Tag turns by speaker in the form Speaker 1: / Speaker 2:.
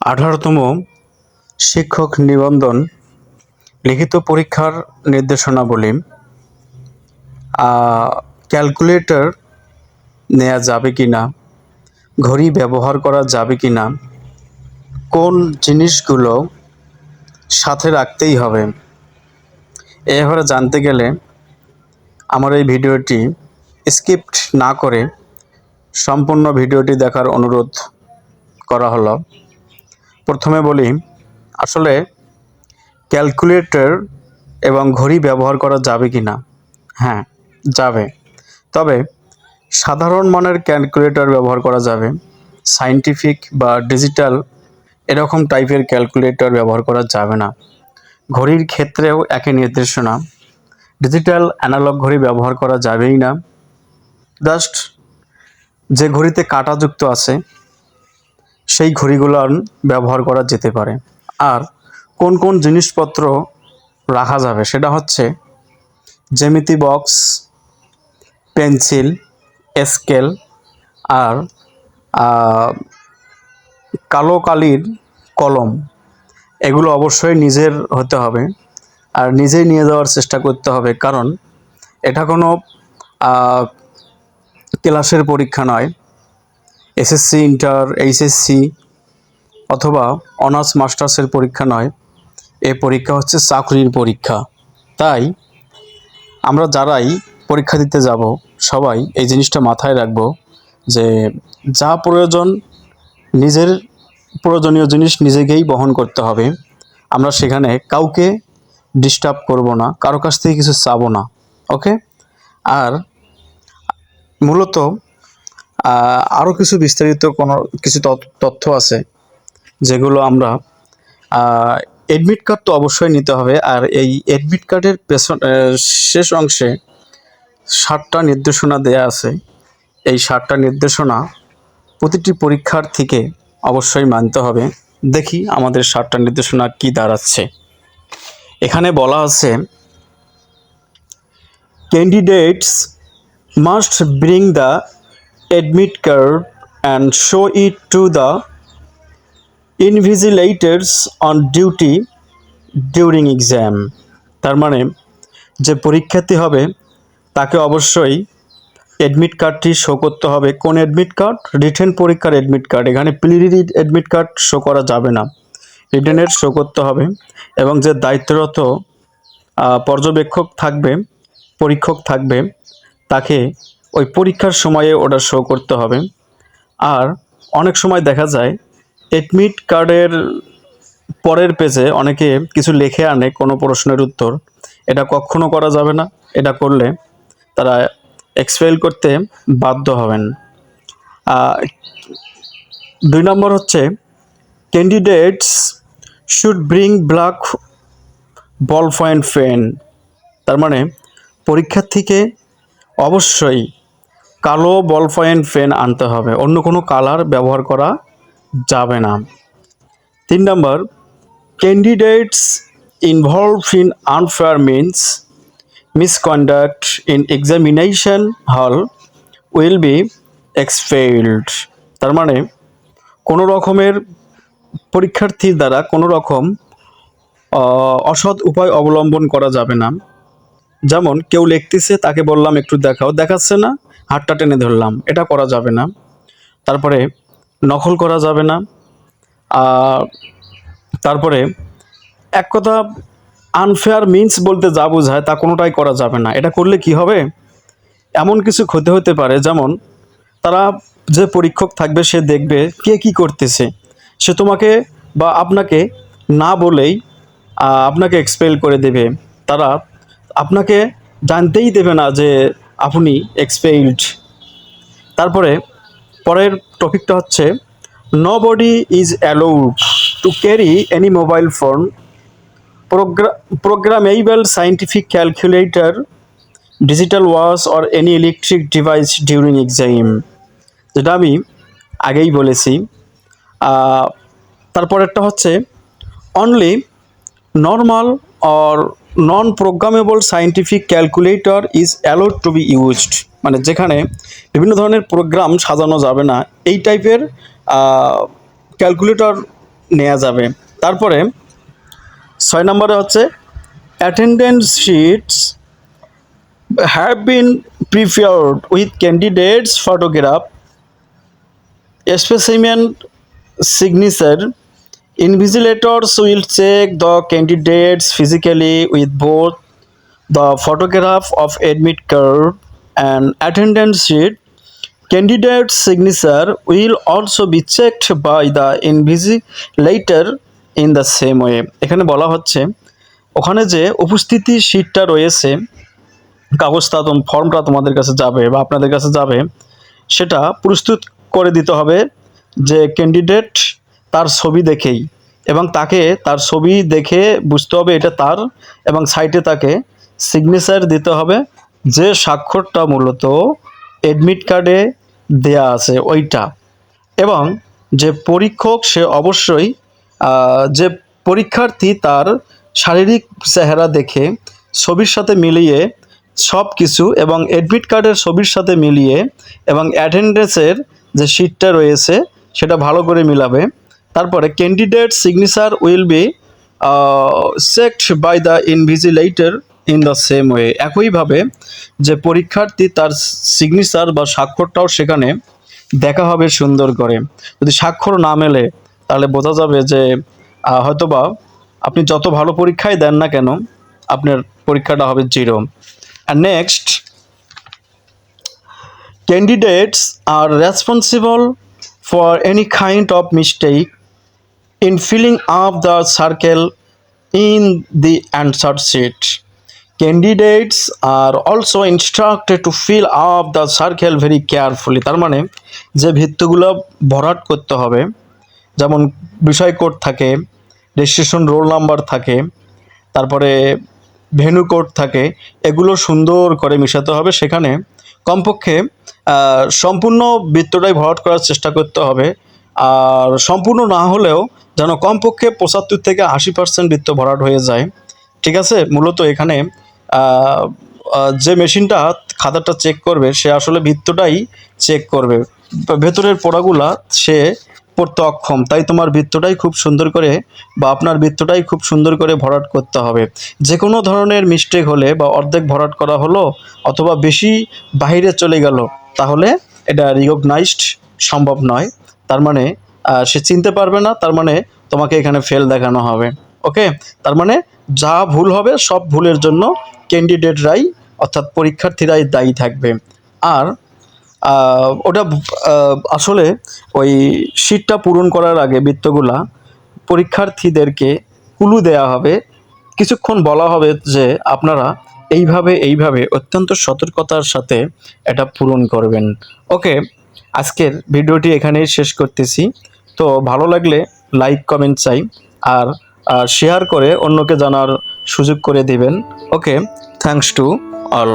Speaker 1: আঠারোতম শিক্ষক নিবন্ধন লিখিত পরীক্ষার নির্দেশনাবলী ক্যালকুলেটর নেওয়া যাবে কি না ঘড়ি ব্যবহার করা যাবে কি না কোন জিনিসগুলো সাথে রাখতেই হবে। এ ব্যাপারে জানতে গেলে আমার এই ভিডিওটি স্কিপ্ট না করে সম্পূর্ণ ভিডিওটি দেখার অনুরোধ করা হলো। প্রথমে বলি, আসলে ক্যালকুলেটর এবং ঘড়ি ব্যবহার করা যাবে কি না? হ্যাঁ যাবে। তবে সাধারণ মানের ক্যালকুলেটর ব্যবহার করা যাবে। সাইন্টিফিক বা ডিজিটাল এরকম টাইপের ক্যালকুলেটর ব্যবহার করা যাবে না। ঘড়ির ক্ষেত্রেও একই নির্দেশনা। ডিজিটাল অ্যানালগ ঘড়ি ব্যবহার করা যাবেই না। জাস্ট যে ঘড়িতে কাঁটা যুক্ত আছে সেই ঘড়িগুলো ব্যবহার করা যেতে পারে। আর কোন কোন জিনিসপত্র রাখা যাবে সেটা হচ্ছে জ্যামিতি বক্স, পেন্সিল, স্কেল আর কালো কালির কলম। এগুলো অবশ্যই নিজের হতে হবে আর নিজেই নিয়ে যাওয়ার চেষ্টা করতে হবে কারণ এটা কোনো ক্লাসের পরীক্ষা নয়। এসএসসি, ইন্টার, এইচএসসি অথবা অনার্স, মাস্টার্সের পরীক্ষা নয়। এ পরীক্ষা হচ্ছে চাকরির পরীক্ষা। তাই আমরা যারাই পরীক্ষা দিতে যাব, সবাই এই জিনিসটা মাথায় রাখব যে যা প্রয়োজন, নিজের প্রয়োজনীয় জিনিস নিজেকেই বহন করতে হবে। আমরা সেখানে কাউকে ডিস্টার্ব করব না, কারও কাছ থেকে কিছু চাবো না ওকে আর মূলত আরও কিছু বিস্তারিত কোনো কিছু তথ্য আছে যেগুলো আমরা এডমিট কার্ড তো অবশ্যই নিতে হবে। আর এই এডমিট কার্ডের পেছন শেষ অংশে ষাটটা নির্দেশনা দেয়া আছে। এই ষাটটা নির্দেশনা প্রতিটি পরীক্ষার্থীকে অবশ্যই মানতে হবে। দেখি আমাদের ষাটটা নির্দেশনা কি দাঁড়াচ্ছে। এখানে বলা আছে candidates must bring the admit card and show it to the invigilators on duty during exam. তার মানে যে পরীক্ষার্থী হবে, তাকে অবশ্যই অ্যাডমিট কার্ডটি শো করতে হবে। কোন অ্যাডমিট কার্ড রিটেন পরীক্ষার অ্যাডমিট কার্ড এখানে প্রিলির অ্যাডমিট কার্ড শো করা যাবে না। রিটেনের শো করতে হবে এবং যে দায়িত্বরত পর্যবেক্ষক থাকবে, পরীক্ষক থাকবে, তাকে ওই পরীক্ষার সময়ে ওটা শো করতে হবে। আর অনেক সময় দেখা যায় এডমিট কার্ডের পরের পেজে অনেকে কিছু লিখে আনে কোনো প্রশ্নের উত্তর। এটা কখনো করা যাবে না, এটা করলে তারা এক্সপেল করতে বাধ্য হবেন। দুই নম্বর হচ্ছে candidates should bring black ballpoint pen তার মানে পরীক্ষার্থীকে অবশ্যই কালো বল পয়েন্ট পেন আনতে হবে। অন্য কোনো কালার ব্যবহার করা যাবে না। তিন নম্বর candidates involve in unfair means misconduct in examination hall will be expelled তার মানে কোনো রকমের পরীক্ষার্থীর দ্বারা কোনো রকম অসৎ উপায় অবলম্বন করা যাবে না। যেমন, কেউ লিখতেছে, তাকে বললাম, একটু দেখাও। দেখাচ্ছে না হাতটা টেনে ধরলাম, এটা করা যাবে না। তারপরে নকল করা যাবে না। তারপরে এক কথা আনফেয়ার মিন্স বলতে যা বোঝায় তা কোনোটাই করা যাবে না। এটা করলে কি হবে? এমন কিছু ক্ষতি হতে পারে, যেমন তারা যে পরীক্ষক থাকবে, সে দেখবে কে কি করতেছে। সে তোমাকে বা আপনাকে না বলেই আপনাকে এক্সপেল করে দেবে। তারা আপনাকে জানতেই দেবে না যে আপনি এক্সপেইলড তারপরে, পরের টপিকটা হচ্ছে nobody is allowed to carry any mobile phone programmable scientific calculator digital watch or any electric device during exam যেটা আমি আগেই বলেছি। তারপরেরটা হচ্ছে only normal or non programmable scientific calculator is allowed to be used মানে যেখানে বিভিন্ন ধরনের প্রোগ্রাম সাজানো যাবে না। এই টাইপের ক্যালকুলেটর নেওয়া যাবে। তারপরে ছয় নম্বরে হচ্ছে attendance sheets have been prepared with candidates photograph specimen signature invigilators will check the candidates physically with both the photograph of admit card and attendance sheet candidates signature will also be checked by the invigilator in the same way এখানে বলা হচ্ছে, ওখানে যে উপস্থিতি শিটটা রয়েছে, কাগজটা, তোমার ফর্মটা তোমাদের কাছে যাবে বা আপনাদের কাছে যাবে, সেটা প্রস্তুত করে দিতে হবে যে ক্যান্ডিডেট তার ছবি দেখেই এবং তাকে তার ছবি দেখে বুঝতে হবে এটা তার এবং সাইটে তাকে সিগনেচার দিতে হবে। যে স্বাক্ষরটা মূলত এডমিট কার্ডে দেয়া আছে ওইটা। এবং যে পরীক্ষক সে অবশ্যই যে পরীক্ষার্থী তার শারীরিক চেহারা দেখে ছবির সাথে মিলিয়ে সব কিছু এবং অ্যাডমিট কার্ডের ছবির সাথে মিলিয়ে এবং অ্যাটেন্ডেন্সের যে শিটটা রয়েছে সেটা ভালো করে মিলাবে। তারপরে candidate signature will be checked by the invigilator in the same way একইভাবে যে পরীক্ষার্থী তার সিগনেচার বা স্বাক্ষরটাও সেখানে দেখা হবে সুন্দর করে। যদি স্বাক্ষর না মেলে, তাহলে বোঝা যাবে যে হয়তোবা আপনি যত ভালো পরীক্ষাই দেন না কেন, আপনার পরীক্ষাটা হবে zero. R next candidates are responsible for any kind of mistake in filling up the circle in the answer sheet. Candidates are also instructed to fill up the circle very carefully. তার মানে যে ভিত্তিগুলো ভরাট করতে হবে, যেমন বিষয় code থাকে registration roll number থাকে, তারপরে ভেনু কোড থাকে, এগুলো সুন্দর করে মিশাতে হবে সেখানে কমপক্ষে সম্পূর্ণ বৃত্তটাই ভরাট করার চেষ্টা করতে হবে আর সম্পূর্ণ না হলেও যেন কমপক্ষে পঁচাত্তর থেকে আশি পার্সেন্ট বৃত্ত ভরাট হয়ে যায়। ঠিক আছে? মূলত এখানে যে মেশিনটা খাতাটা চেক করবে, সে আসলে বৃত্তটাই চেক করবে। ভেতরের পড়াগুলা সে পড়তে অক্ষম, তাই তোমার বৃত্তটাই খুব সুন্দর করে বা আপনার বৃত্তটাই খুব সুন্দর করে ভরাট করতে হবে। যে কোনো ধরনের মিস্টেক হলে বা অর্ধেক ভরাট করা হলো অথবা বেশি বাইরে চলে গেল, তাহলে এটা রিকগনাইজড সম্ভব নয়। তার মানে সে চিনতে পারবে না, তার মানে তোমাকে এখানে ফেল দেখানো হবে। ওকে তার মানে যা ভুল হবে, সব ভুলের জন্য ক্যান্ডিডেটরাই অর্থাৎ পরীক্ষার্থীরাই দায়ী থাকবে। আর ওটা আসলে ওই শীটটা পূরণ করার আগে বৃত্তগুলা পরীক্ষার্থীদেরকে কুলু দেয়া হবে। কিছুক্ষণ বলা হবে যে আপনারা এইভাবে এইভাবে অত্যন্ত সতর্কতার সাথে এটা পূরণ করবেন। ওকে আজকের ভিডিওটি এখানেই শেষ করতেছি। তো ভালো লাগলে লাইক কমেন্ট চাই আর আর শেয়ার করে অন্যকে জানার সুযোগ করে দিবেন। Okay thanks to all